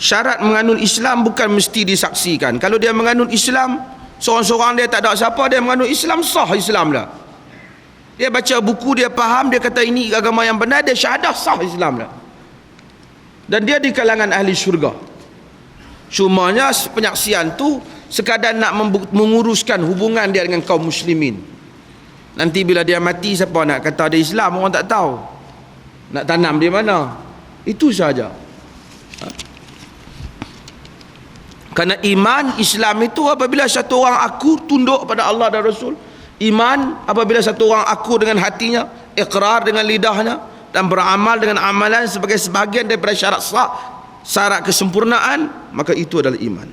syarat menganut Islam bukan mesti disaksikan. Kalau dia menganut Islam seorang-seorang dia tak ada siapa dia menganut Islam sah Islam dah dia baca buku dia faham dia kata ini agama yang benar dia syahadah sah Islam dah dan dia di kalangan ahli syurga. Cumanya penyaksian tu sekadar nak menguruskan hubungan dia dengan kaum muslimin. Nanti bila dia mati siapa nak kata dia Islam? Orang tak tahu. Nak tanam di mana? Itu saja. Ha? Kerana iman Islam itu apabila satu orang aku tunduk pada Allah dan Rasul iman apabila satu orang aku dengan hatinya ikrar dengan lidahnya dan beramal dengan amalan sebagai sebahagian daripada syarat sah syarat kesempurnaan maka itu adalah iman